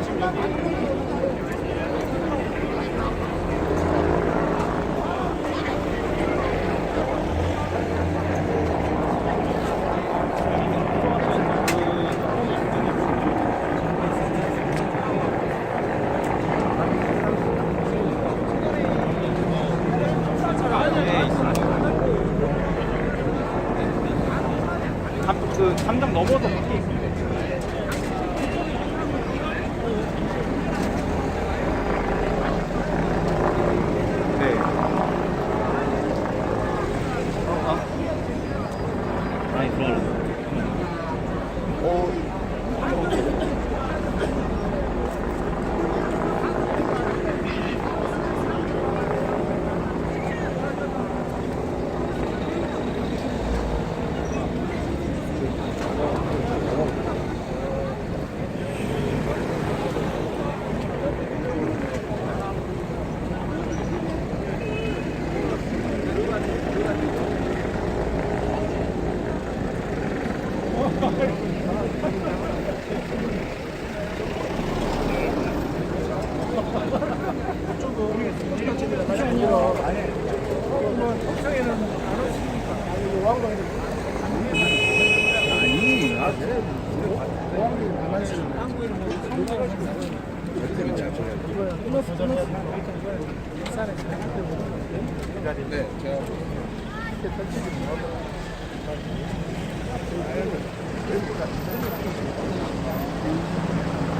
있습니다. 네.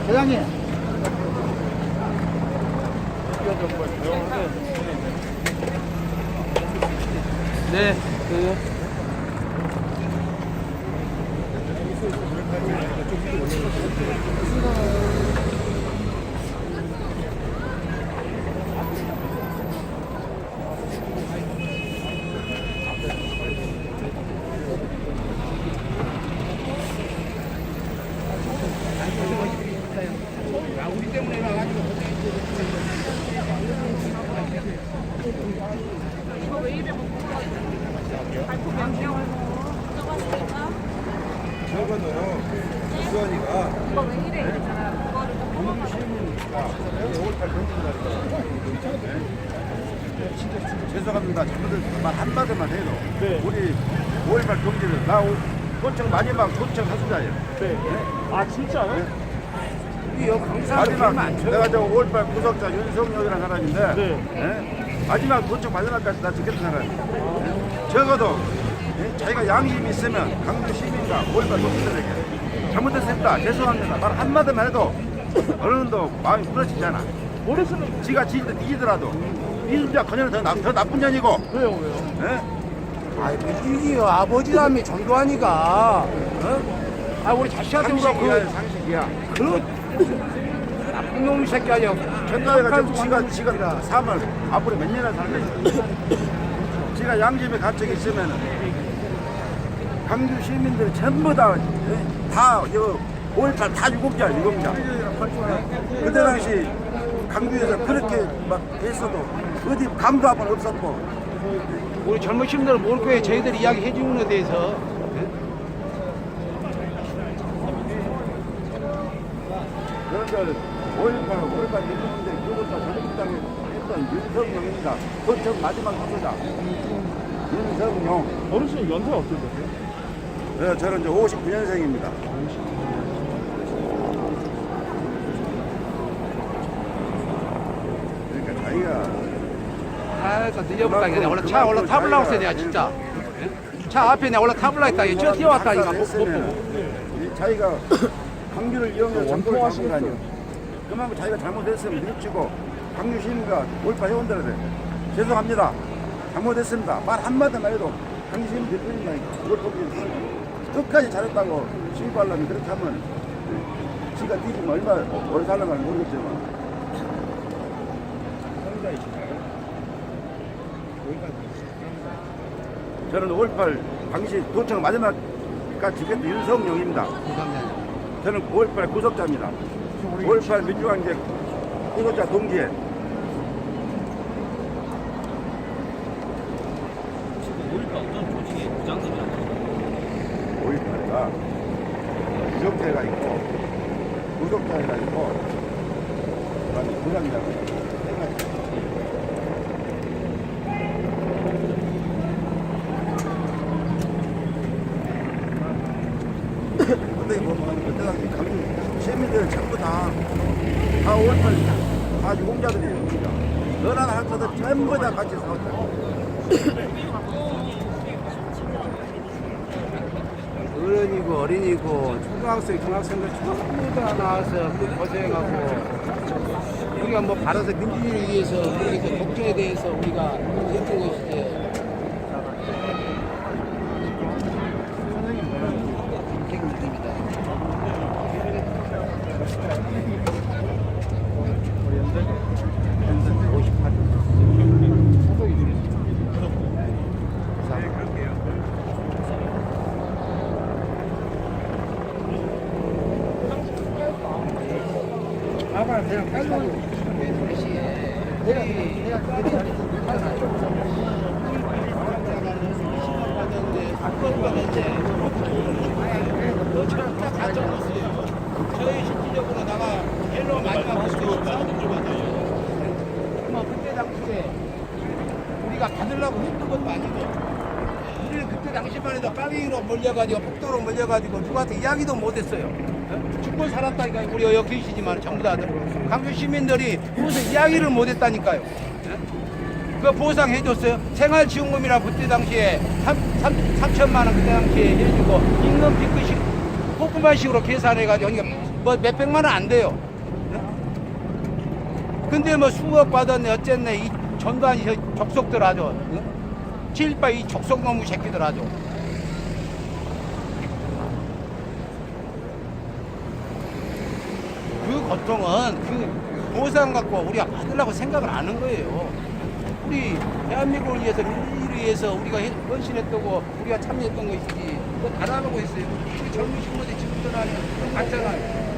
회장님. 네. 그 저거는 수원이가 이거 왜 이래? 그거를 공무 시민이니까 5월 8 경기날이니까 죄송합니다. 말 한마디만 해도 우리 5월 8 경기를 나 오- 도청 마지막 도청 사수자예요. 네. 아 진짜요? 마지막 내가 저 5월 8 구속자 윤석열이라는 사람인데 네. 예? 마지막 도청 마지막까지 나 지켰던 사람이에요. 예? 적어도 예? 자기가 양심이 있으면 강주 시민과 5월 8 도민들에게 잘못했습니다. 죄송합니다. 말 한마디만 해도 어느 정도 마음이 풀어지잖아. 모르시는 지가 지, 뒤지더라도 이순자 그녀는 더, 나, 더 나쁜 년이고 왜요 왜요? 예? 아이, 이게 아버지라며 전두환이가. 어? 아, 우리 자식한테 우리가 상식이야 그, 상식이야 그, 나쁜 놈 새끼 아니야. 전두환이가 지금 지가 지가 삶을 앞으로 몇 년을 살겠어 지가 양심의 가책이 있으면은 강주 시민들이 전부 다다 이거 5.18 다 유공자 유공자 그때 당시 강주에서 그렇게 막 했어도 어디 감도 한 번 없었고 우리 젊은 시민들은 모를 거예요. 저희들이 이야기 해주는 것에 대해서. 그런데 5.18 5.18 민주인데 그것도 자유국당에 했던 윤석용입니다 그첫 마지막 후보자 윤석용 어르신 연세 어떻게 되세요? 네, 저는 이제 59년생입니다. 그러니까 자기가 아, 저 늦어버렸다. 내가 원래 차 올라 타블라고 했어, 내가 진짜. 차 앞에 내가 올라 타블라 했다. 저 뛰어왔다니까. 못, 못 보고. 이 자기가 강규를 이용해서 정보를 잡은 거 아니에요. 그만큼 자기가 잘못했으면 밀치고 강규 시민과 올파 회원들한테 죄송합니다. 잘못했습니다. 말 한마디만 해도 강규 시민 대표님이니까 그걸 보기 끝까지 잘했다고 신고하려면 그렇게 하면 지가 뒤지면 얼마 오래 살는가 모르겠지만 저는 5.18 당시 도청 마지막 까지 지켰던 윤성용입니다. 저는 5.18 구속자입니다. 5.18 민주항쟁 구속자 동지에 우리가 어떤 조직의 부장들 자리가 있고 구독자가 있고 그다음에 세 가지. 근데 보면 그때 당시 강주 시민들 전부 다, 다 5월달 다 유공자들이에요. 너나 할거들 전부 다 같이 싸웠다. 어른이고 어린이고 초등학생 중학생들 전부 다 나와서 그 고생하고 우리가 뭐 바라서 민주주의를 위해서 우리 그 독재에 대해서 우리가 했던 것이지 선생님입니다. 줄 맞아요. 아마 그때 당시에 우리가 받으려고 했던 것도 아니고 우리는 그때 당시만 해도 빨갱이로 몰려가지고 폭도로 몰려가지고 누구한테 이야기도 못했어요. 어? 죽고 살았다니까 우리 여기 계시지만 전부 다 강주 시민들이 무슨 이야기를 못했다니까요. 어? 그 보상해줬어요. 생활지원금이라 그때 당시에 3, 3, 천만 원 그때 당시에 해주고 임금 빚그식 뽀뽀만식으로 계산해가지고 그러니까 뭐 몇백만 원 안 돼요. 어? 근데 뭐 수억 받았네 어쨌네 이 전두환 이 족속들 아주 어? 칠바 이 족속 놈의 새끼들 아주 그 고통은 그 보상 갖고 우리가 받으려고 생각을 안 한 거예요. 우리 대한민국을 위해서 민주주의를 위해서 우리가 해- 헌신했다고 우리가 참여했던 것이지 그거 다 나가고 있어요. 우리 젊은 친구들이 지금도 갔잖아요.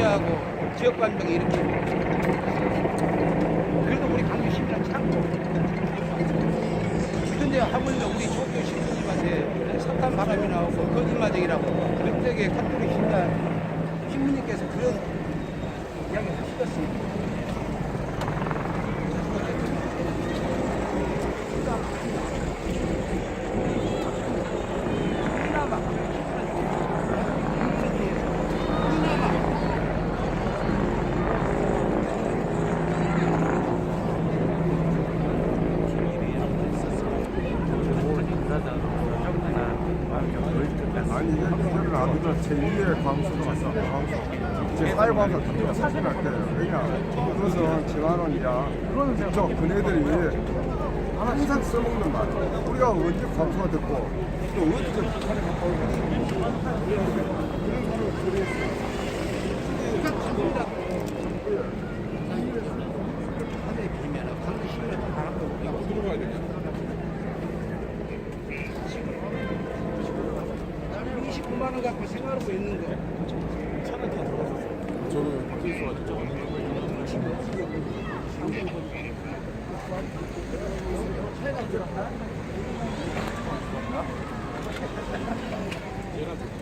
양말로 전대하고 지역관병이 이렇게 그래도 우리 강주 시민은 참고 근데 하물며 우리 조교 신부님한테 석탄 바람이 나오고 거짓말쟁이라고 몇백의 카톨릭 신자 신부님께서 그런 이야기를 하시겠습니까? 이거를 아들가 제2의 광수로 갔어. 광수. 제 와서 다 사진할 거예요. 왜냐? 그것은 지만원이야. 저 그네들이 항상 써먹는 말. 우리가 언제 감수가 됐고 또 어디서 북한에 갔다 오냐. 나는 그걸 갖고 생활하고 있는 거. 차는 다 들어갔었어요. 저는 밖에 있어가지고 왔는데 차이가 들었나? 얘랑